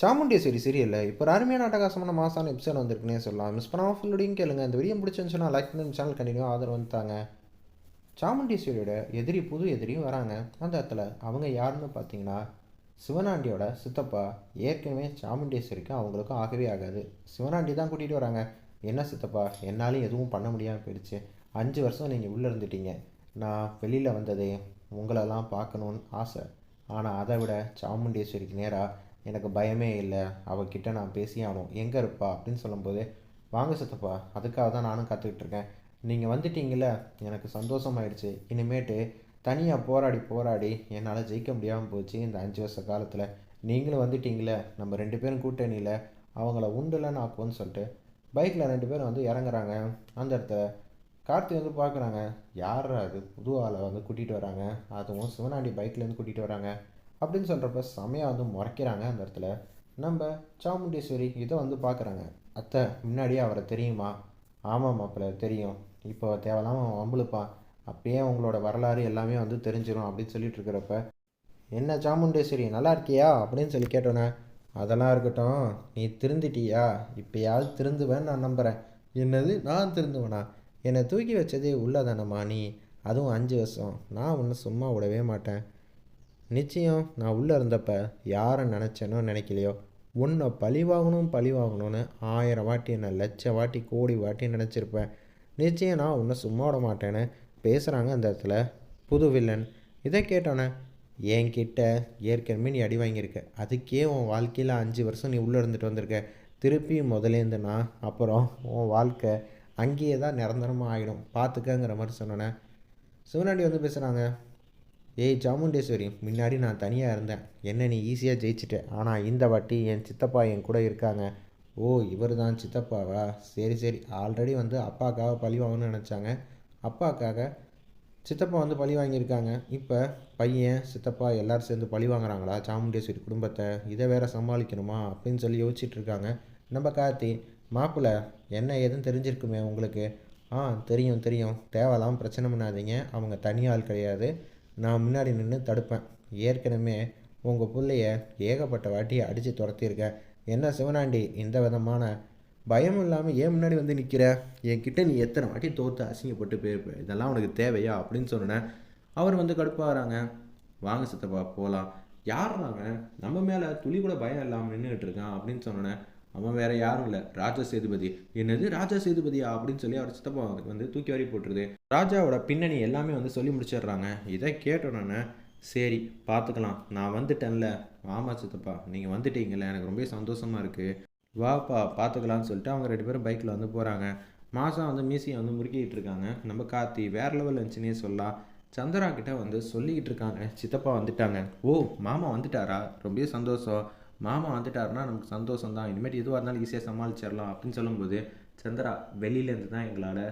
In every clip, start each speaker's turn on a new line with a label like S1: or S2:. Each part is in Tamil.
S1: சாமுண்டேஸ்வரி சீரியல்ல. இப்போ அருமையான அட்டகாசமான மாசான எபிசோட் வந்திருக்குன்னே சொல்லலாம். மிஸ் பண்ணாமல் ஃபுல்லோடையும் கேளுங்க. இந்த வீடியோ பிடிச்சிருந்துச்சுன்னா லைக் பண்ணி சேனல் கண்டினியூ ஆதரவு வந்துட்டாங்க சாமுண்டேஸ்வரியோட எதிரி புது எதிரியும் வராங்க. அந்த இடத்துல அவங்க யாருன்னு பார்த்தீங்கன்னா சிவனாண்டியோட சித்தப்பா ஏற்கனவே சாமுண்டேஸ்வரிக்கும் அவங்களுக்கும் ஆகவே ஆகாது. சிவனாண்டி தான் கூட்டிகிட்டு வராங்க. என்ன சித்தப்பா? என்னாலையும் எதுவும் பண்ண முடியாமல் போயிடுச்சு. அஞ்சு வருஷம் நீங்கள் உள்ளே இருந்துட்டீங்க. நான் வெளியில் வந்ததே உங்களெல்லாம் பார்க்கணுன்னு ஆசை. ஆனால் அதை விட சாமுண்டேஸ்வரிக்கு நேராக எனக்கு பயமே இல்லை அவகிட்ட நான் பேசி ஆகணும். எங்கே இருப்பா? அப்படின்னு சொல்லும்போது வாங்க சித்தப்பா அதுக்காக தான் நானும் காத்துக்கிட்டு இருக்கேன். நீங்கள் வந்துட்டீங்கள எனக்கு சந்தோஷமாயிடுச்சு. இனிமேட்டு தனியாக போராடி போராடி என்னால் ஜெயிக்க முடியாமல் போச்சு இந்த அஞ்சு வருஷ காலத்தில். நீங்களும் வந்துட்டீங்களே நம்ம ரெண்டு பேரும் கூட்டணியில் அவங்கள உண்டுலன்னு ஆக்குவோன்னு சொல்லிட்டு பைக்கில் ரெண்டு பேரும் வந்து இறங்குறாங்க. அந்த இடத்துல கார்த்தி வந்து பார்க்குறாங்க யார் அது? புது ஆளை வந்து கூட்டிகிட்டு வராங்க. அதுவும் சிவனாண்டி பைக்லேருந்து கூட்டிகிட்டு வராங்க. அப்படின்னு சொல்கிறப்ப செமையாக வந்து முறைக்கிறாங்க அந்த இடத்துல. நம்ம சாமுண்டீஸ்வரி இதை வந்து பார்க்குறாங்க. அத்தை முன்னாடியே அவரை தெரியுமா? ஆமாம் மாப்பிள்ள தெரியும். இப்போ தேவையில்லாமல் வம்புழுப்பான் அப்பயே உங்களோட வரலாறு எல்லாமே வந்து தெரிஞ்சிடும் அப்படின்னு சொல்லிட்டு இருக்கிறப்ப என்ன சாமுண்டேஸ்வரி நல்லா இருக்கியா? அப்படின்னு சொல்லி கேட்டோன்னே அதெல்லாம் இருக்கட்டும். நீ திருந்திட்டியா? இப்போயாவது திருந்துவேன்னு நான் நம்புகிறேன் என்னது? நான் திருந்துவேனா? என்னை தூக்கி வச்சதே உள்ளதானம்மா நீ? அதுவும் அஞ்சு வருஷம். நான் ஒன்றும் சும்மா விடவே மாட்டேன். நிச்சயம் நான் உள்ளே இருந்தப்ப யாரை நினச்சேனோ நினைக்கலையோ? உன்னை பழிவாகணும் பழிவாகணும்னு ஆயிரம் வாட்டி என்ன லட்ச வாட்டி கோடி வாட்டி நினச்சிருப்பேன். நிச்சயம் நான் உன்னை சும்மா விட மாட்டேன்னு பேசுகிறாங்க அந்த இடத்துல புது வில்லன் இதை கேட்டோன்னே என்கிட்ட ஏற்கனவே நீ அடி வாங்கியிருக்க. அதுக்கே உன் வாழ்க்கையில் அஞ்சு வருஷம் நீ உள்ளே இருந்துட்டு வந்திருக்க. திருப்பி முதலேந்துனா அப்புறம் உன் வாழ்க்கை அங்கேயே தான் நிரந்தரமாக ஆகிடும் பார்த்துக்கங்கிற மாதிரி சொன்னோன்னே சிவனாண்டி வந்து பேசுகிறாங்க ஏய் சாமுண்டேஸ்வரி முன்னாடி நான் தனியாக இருந்தேன். என்ன நீ ஈஸியாக ஜெயிச்சிட்டேன் ஆனால் இந்த வாட்டி என் சித்தப்பா என் கூட இருக்காங்க. ஓ இவர் தான் சித்தப்பாவா? சரி சரி. ஆல்ரெடி வந்து அப்பாக்காக பழி வாங்கணும்னு நினச்சாங்க. அப்பாக்காக சித்தப்பா வந்து பழி வாங்கியிருக்காங்க. இப்போ பையன் சித்தப்பா எல்லோரும் சேர்ந்து பழி வாங்குறாங்களா? சாமுண்டேஸ்வரி குடும்பத்தை? இதை வேற சமாளிக்கணுமா? அப்படின்னு சொல்லி யோசிச்சுட்டு இருக்காங்க. நம்ம கார்த்தி மாப்பிள்ளை என்ன ஏதுன்னு தெரிஞ்சிருக்குமே உங்களுக்கு? ஆ தெரியும் தெரியும். தேவையில்லாமல் பிரச்சனை பண்ணாதீங்க. அவங்க தனி ஆள் கிடையாது. நான் முன்னாடி நின்று தடுப்பேன். ஏற்கனவே உங்கள் பிள்ளைய ஏகப்பட்ட வாட்டி அடித்து துரத்தியிருக்கேன் என்ன சிவனாண்டி இந்த விதமான பயம் இல்லாமல் ஏன் முன்னாடி வந்து நிற்கிற என்கிட்ட நீ எத்தனை வாட்டி தோற்று அசிங்கப்பட்டு போயிருப்ப. இதெல்லாம் உனக்கு தேவையா அப்படின்னு சொன்னேன். அவர் வந்து கடுப்பாகிறாங்க வாங்க சித்தப்பா போகலாம் யாருறாங்க நம்ம மேலே துளி கூட பயம் இல்லாமல் நின்றுக்கிட்டு இருக்கான் அப்படின்னு சொன்னேன். அவன் வேற யாரும் இல்லை. ராஜா சேதுபதி. என்னது? ராஜா சேதுபதியா? அப்படின்னு சொல்லி அவர் சித்தப்பா வந்து தூக்கி வாரி போட்டுருது. ராஜாவோட பின்னணி எல்லாமே வந்து சொல்லி முடிச்சிடுறாங்க. இதை கேட்டோன்னே சரி பார்த்துக்கலாம் நான் வந்துட்டேன்ல. ஆமாம் சித்தப்பா. நீங்கள் வந்துட்டீங்கல்ல. எனக்கு ரொம்ப சந்தோஷமாக இருக்குது வாப்பா பார்த்துக்கலாம்னு சொல்லிட்டு அவங்க ரெண்டு பேரும் பைக்கில் வந்து போகிறாங்க மாதம் வந்து மீசியை வந்து முறுக்கிட்டு இருக்காங்க. நம்ம கார்த்தி வேற லெவல் இருந்துச்சுன்னே சொல்லலாம். சந்திரா கிட்ட வந்து சொல்லிக்கிட்டு இருக்காங்க. சித்தப்பா வந்துட்டாங்க. ஓ மாமா வந்துட்டாரா? ரொம்ப சந்தோஷம். மாமா வந்துட்டாருன்னா நமக்கு சந்தோஷம் தான் இனிமேட்டு எதுவாக இருந்தாலும் ஈஸியாக சமாளிச்சிடலாம் அப்படின்னு சொல்லும்போது சந்திரா வெளியிலேருந்து தான் எங்களால்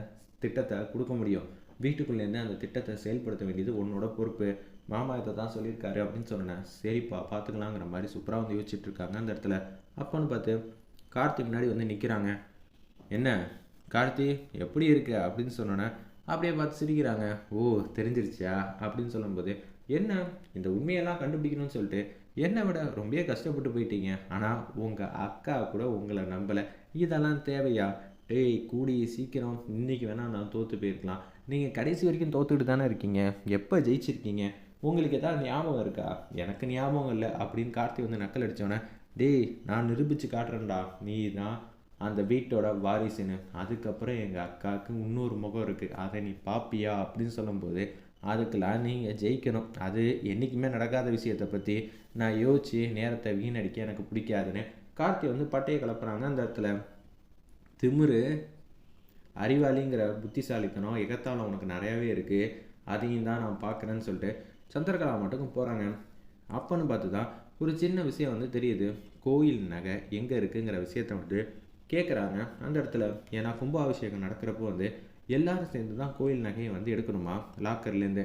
S1: திட்டத்தை கொடுக்க முடியும். வீட்டுக்குள்ளேருந்து அந்த திட்டத்தை செயல்படுத்த வேண்டியது உன்னோட பொறுப்பு. மாமா இதை தான் சொல்லியிருக்காரு அப்படின்னு சொன்னேன். சரிப்பா பார்த்துக்கலாங்கிற மாதிரி சூப்பராக வந்து யோசிச்சுட்டு இருக்காங்க அந்த இடத்துல. அப்போன்னு பார்த்து கார்த்தி முன்னாடி வந்து நிற்கிறாங்க என்ன கார்த்தி எப்படி இருக்கு? அப்படின்னு சொன்னோன்னே அப்படியே பார்த்து சிரிக்கிறாங்க. ஓ தெரிஞ்சிருச்சியா? அப்படின்னு சொல்லும்போது என்ன இந்த உண்மையெல்லாம் கண்டுபிடிக்கணும்னு சொல்லிட்டு என்னை விட ரொம்ப கஷ்டப்பட்டு போயிட்டீங்க. ஆனால் உங்கள் அக்கா கூட உங்களை நம்பலை. இதெல்லாம் தேவையா? டேய் கூடி சீக்கிரம். இன்றைக்கி வேணால் நான் தோற்று போயிருக்கலாம். நீங்கள் கடைசி வரைக்கும் தோத்துக்கிட்டு தானே இருக்கீங்க. எப்போ ஜெயிச்சிருக்கீங்க? உங்களுக்கு எதாவது ஞாபகம் இருக்கா? எனக்கு ஞாபகம் இல்லை அப்படின்னு கார்த்தி வந்து நக்கல் அடித்தோன்னே டேய் நான் நிரூபித்து காட்டுறேன்டா. நீ தான் அந்த வீட்டோட வாரிசுன்னு. அதுக்கப்புறம் எங்கள் அக்காவுக்கு இன்னொரு முகம் இருக்குது அதை நீ பாப்பியா? அப்படின்னு சொல்லும்போது அதுக்கெல்லாம் நீங்கள் ஜெயிக்கணும். அது என்றைக்குமே நடக்காத விஷயத்தை பற்றி நான் யோசித்து நேரத்தை வீணடிக்க எனக்கு பிடிக்காதுன்னு கார்த்தி வந்து பட்டையை கலப்புறாங்க. அந்த இடத்துல திமிரு அறிவாளிங்கிற புத்திசாலித்தனம் எகத்தாலம் உனக்கு நிறையாவே இருக்குது அதையும் தான் நான் பார்க்குறேன்னு சொல்லிட்டு சந்திரகலா மட்டுக்கும் போகிறாங்க அப்போன்னு பார்த்து தான் ஒரு சின்ன விஷயம் வந்து தெரியுது. கோயில் நகை எங்கே இருக்குங்கிற விஷயத்த வந்து கேட்குறாங்க அந்த இடத்துல ஏன்னா கும்பாபிஷேகம் நடக்கிறப்போ வந்து எல்லாரும் சேர்ந்து தான் கோயில் நகையை வந்து எடுக்கணுமா? லாக்கர்லேருந்து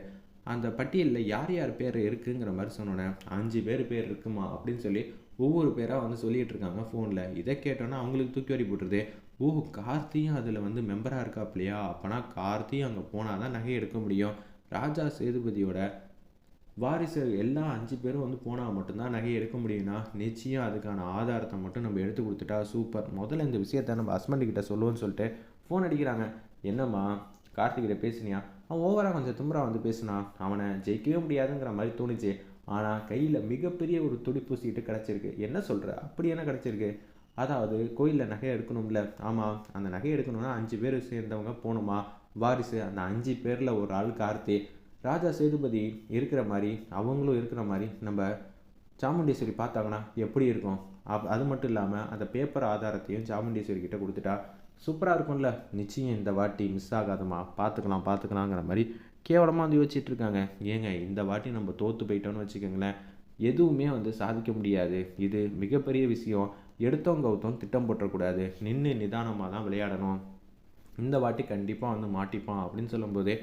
S1: அந்த பட்டியலில் யார் யார் பேர் இருக்குங்கிற மாதிரி சொன்னோன்னே அஞ்சு பேர் பேர் இருக்குமா? அப்படின்னு சொல்லி ஒவ்வொரு பேராக வந்து சொல்லிகிட்டு இருக்காங்க ஃபோனில் இதை கேட்டோன்னா அவங்களுக்கு தூக்கி வரி போட்டுருது. ஓ கார்த்தியும் அதில் வந்து மெம்பராக இருக்காப்லையா? அப்போனா கார்த்தியும் அங்கே போனால் தான் நகை எடுக்க முடியும். ராஜா சேதுபதியோட
S2: வாரிசு எல்லா அஞ்சு பேரும் வந்து போனால் மட்டும்தான் நகையை எடுக்க முடியும்னா நிச்சயம் அதுக்கான ஆதாரத்தை மட்டும் நம்ம எடுத்து கொடுத்துட்டா சூப்பர் முதல்ல இந்த விஷயத்த நம்ம ஹஸ்பண்ட் கிட்ட சொல்லுவோன்னு சொல்லிட்டு ஃபோன் அடிக்கிறாங்க. என்னம்மா கார்த்திகிட்ட பேசினியா? அவன் ஓவராக கொஞ்சம் திமிரா வந்து பேசினான் அவனை ஜெயிக்கவே முடியாதுங்கிற மாதிரி தோணுச்சு. ஆனால் கையில் மிகப்பெரிய ஒரு துடிப்பு சீட்டு கிடச்சிருக்கு. என்ன சொல்கிற அப்படி என்ன கிடச்சிருக்கு? அதாவது கோயிலில் நகை எடுக்கணும்ல. ஆமாம் அந்த நகை எடுக்கணும்னா அஞ்சு பேர் சேர்ந்தவங்க போகணுமா? வாரிசு அந்த அஞ்சு பேரில் ஒரு ஆள் கார்த்தி. ராஜா சேதுபதி இருக்கிற மாதிரி அவங்களும் இருக்கிற மாதிரி நம்ம சாமுண்டீஸ்வரி பார்த்தாங்கன்னா எப்படி இருக்கும்? அப் அது மட்டும் இல்லாமல் அந்த பேப்பர் ஆதாரத்தையும் சாமுண்டீஸ்வரி கிட்டே கொடுத்துட்டா சூப்பராக இருக்கும்ல நிச்சயம் இந்த வாட்டி மிஸ் ஆகாதம்மா பார்த்துக்கலாம் பார்த்துக்கலாங்கிற மாதிரி கேவலமாக வந்து யோசிச்சுட்டு இருக்காங்க. ஏங்க இந்த வாட்டி நம்ம தோற்று போயிட்டோம்னு வச்சுக்கோங்களேன் எதுவுமே வந்து சாதிக்க முடியாது. இது மிகப்பெரிய விஷயம். எடுத்தோம் கவுத்தோம் திட்டம் போட்டக்கூடாது. நின்று நிதானமாக தான் விளையாடணும். இந்த வாட்டி கண்டிப்பாக வந்து மாட்டிப்பான் அப்படின்னு சொல்லும்போதே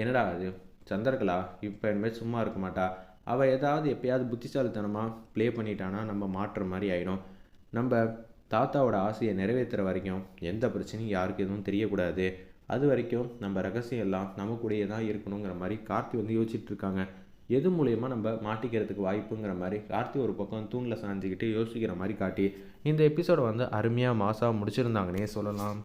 S2: என்னடா அது சந்திரகலா இப்போ இனிமேல் சும்மா இருக்க மாட்டா? அவள் ஏதாவது எப்பயாவது புத்திசாலித்தனமாக ப்ளே பண்ணிட்டானா நம்ம மாற்றுற மாதிரி ஆயிடும். நம்ம தாத்தாவோட ஆசையை நிறைவேற்றுற வரைக்கும் எந்த பிரச்சனையும் யாருக்கு எதுவும் தெரியக்கூடாது. அது வரைக்கும் நம்ம ரகசியம் எல்லாம் நம்ம கூடயே தான் இருக்கணுங்கிற மாதிரி கார்த்தி வந்து யோசிச்சுட்ருக்காங்க எது மூலயமா நம்ம மாட்டிக்கிறதுக்கு வாய்ப்புங்கிற மாதிரி கார்த்தி ஒரு பக்கம் தூணில் சாஞ்சிக்கிட்டு யோசிக்கிற மாதிரி காட்டி இந்த எபிசோடை வந்து அருமையாக மாசாக முடிச்சிருந்தாங்கன்னே சொல்லலாம்.